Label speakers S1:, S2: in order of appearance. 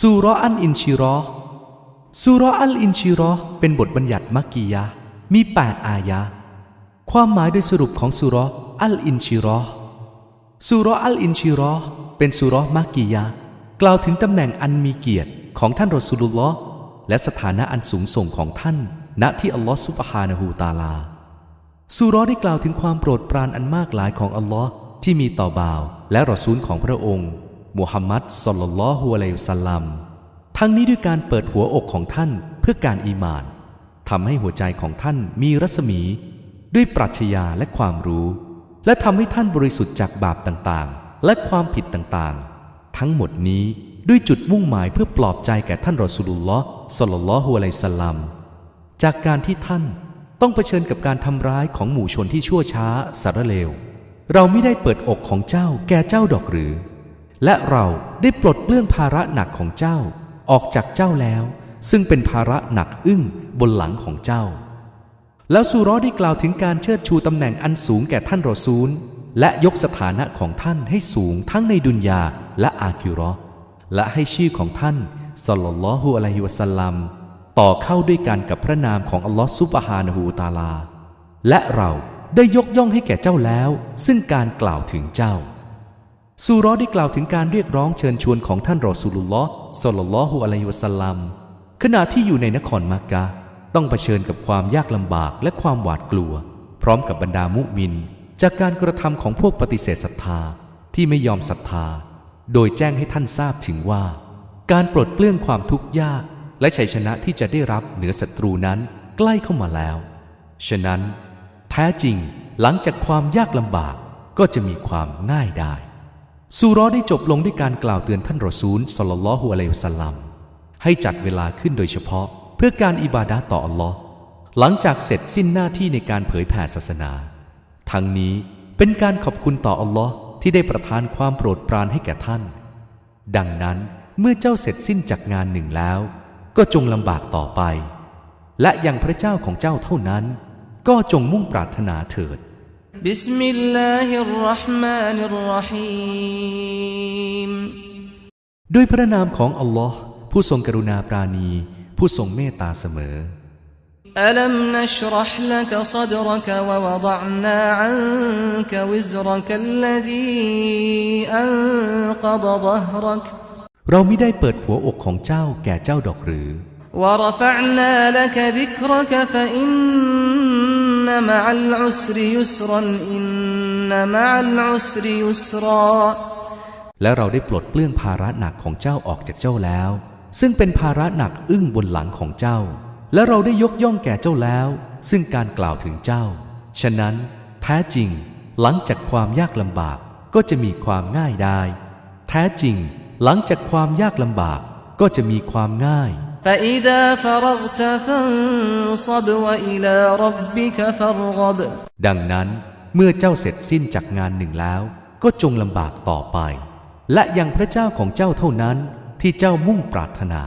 S1: ซูราะห์อัลอินชิรอห์ซูราะห์อัลอินชิรอเป็นบทบัญญัติมักกียะมี 8 อายะ ความหมายโดยสรุปของซูราะห์อัลอินชิรอห์ซูราะห์อัลอินชิรอเป็นซูราะห์มักกียะกล่าวถึงตำแหน่งอันมีเกียรติของท่านรอสูลุลลอฮ์และสถานะอันสูงส่งของท่าน ณที่อัลลอฮ์ซุบฮานะฮูตาลาซูราะห์ได้กล่าวถึงความโปรดปรานอันมากหลายของอัลลอฮ์ที่มีต่อบ่าว และรอซูลของพระองค์ มุฮัมมัดสลลัลลอฮุอะลัยฮิสัลลัมทั้งนี้ด้วยการเปิดหัวอกของท่านเพื่อการอีมานทำให้หัวใจของท่านมีรัศมี ด้วยปรัชญาและความรู้ และทำให้ท่านบริสุทธิ์จากบาปต่างๆ และความผิดต่างๆ ทั้งหมดนี้ด้วยจุดมุ่งหมายเพื่อปลอบใจแก่ท่านรอสูลุลลอฮ์สลลัลลอฮุอะลัยสัลลัมจากการที่ท่านต้องเผชิญกับการทำร้ายของหมู่ชนที่ชั่วช้าสารเลว เราไม่ได้เปิดอกของเจ้าแก่เจ้าดอกหรือ และเราได้ปลดเปลื้องภาระหนักของเจ้า ออกจากเจ้าแล้ว ซึ่งเป็นภาระหนักอึ้งบนหลังของเจ้า แล้วซูราะห์ได้กล่าวถึงการเชิดชูตำแหน่งอันสูงแก่ท่านรอซูล และยกสถานะของท่านให้สูงทั้งในดุนยาและอาคิราะห์และให้ชื่อของท่านสลลัลลอฮุอะลัยฮิวะสัลลัมต่อเข้าด้วยกันกับพระนามของอัลลอฮ์ซุบฮานะฮูตาลา และเราได้ยกย่องให้แก่เจ้าแล้ว ซึ่งการกล่าวถึงเจ้า ซูราะห์ได้กล่าวถึงการเรียกร้องเชิญชวนของท่านรอสูลุลลอฮ์สลลัลลอฮุอะลัยวะสัลลัมขณะที่อยู่ในนครมักกะต้องเผชิญกับความยากลำบากและความหวาดกลัว พร้อมกับบรรดามุมิน จากการกระทำของพวกปฏิเสธศรัทธาที่ไม่ยอมศรัทธา โดยแจ้งให้ท่านทราบถึงว่า การปลดเปลื้องความทุกข์ยาก และชัยชนะที่จะได้รับเหนือศัตรูนั้นใกล้เข้ามาแล้ว ฉะนั้น แท้จริงหลังจากความยากลำบากก็จะมีความง่ายได้ ซูราะห์ได้จบลงด้วยการกล่าวเตือนท่านรอซูลสลลลลอฮุอะลัยฮิสัลลัมให้จัดเวลาขึ้นโดยเฉพาะเพื่อการอิบาดะต่ออัลลอฮ์หลังจากเสร็จสิ้นหน้าที่ในการเผยแผ่ศาสนา ทั้งนี้เป็นการขอบคุณต่ออัลลอฮ์ที่ได้ประทานความโปรดปรานให้แก่ท่าน ดังนั้นเมื่อเจ้าเสร็จสิ้นจากงานหนึ่งแล้ว ก็จงลำบากต่อไป และอย่างพระเจ้าของเจ้าเท่านั้น ก็จงมุ่งปรารถนาเถิด
S2: بسم الله الرحمن الرحيم
S1: ด้วยพระนามของอัลลอฮ์ผู้ทรงกรุณาปราณี ผู้ทรงเมตตาเสมอ
S2: ألم نشرح لك صدرك ووضعنا عنك وزرك الذي أنقض ظهرك
S1: เราไม่ได้เปิดหัวอกของเจ้าแก่เจ้าดอกหรือ
S2: ورفعنا لك ذكرك فإن มะลุสริยุสรอินนมะลุสริยุสร
S1: และเราได้ปลดเปลื้องภาระหนักของเจ้าออกจากเจ้าแล้ว ซึ่งเป็นภาระหนักอึ้งบนหลังของเจ้า และเราได้ยกย่องแก่เจ้าแล้ว ซึ่งการกล่าวถึงเจ้า ฉะนั้น แท้จริง หลังจากความยากลำบากก็จะมีความง่ายได้ แท้จริง หลังจากความยากลำบากก็จะมีความง่าย ดังนั้นเมื่อเจ้าเสร็จสิ้นจากงานหนึ่งแล้ว ก็จงลำบากต่อไป และยังพระเจ้าของเจ้าเท่านั้นที่เจ้ามุ่งปรารถนา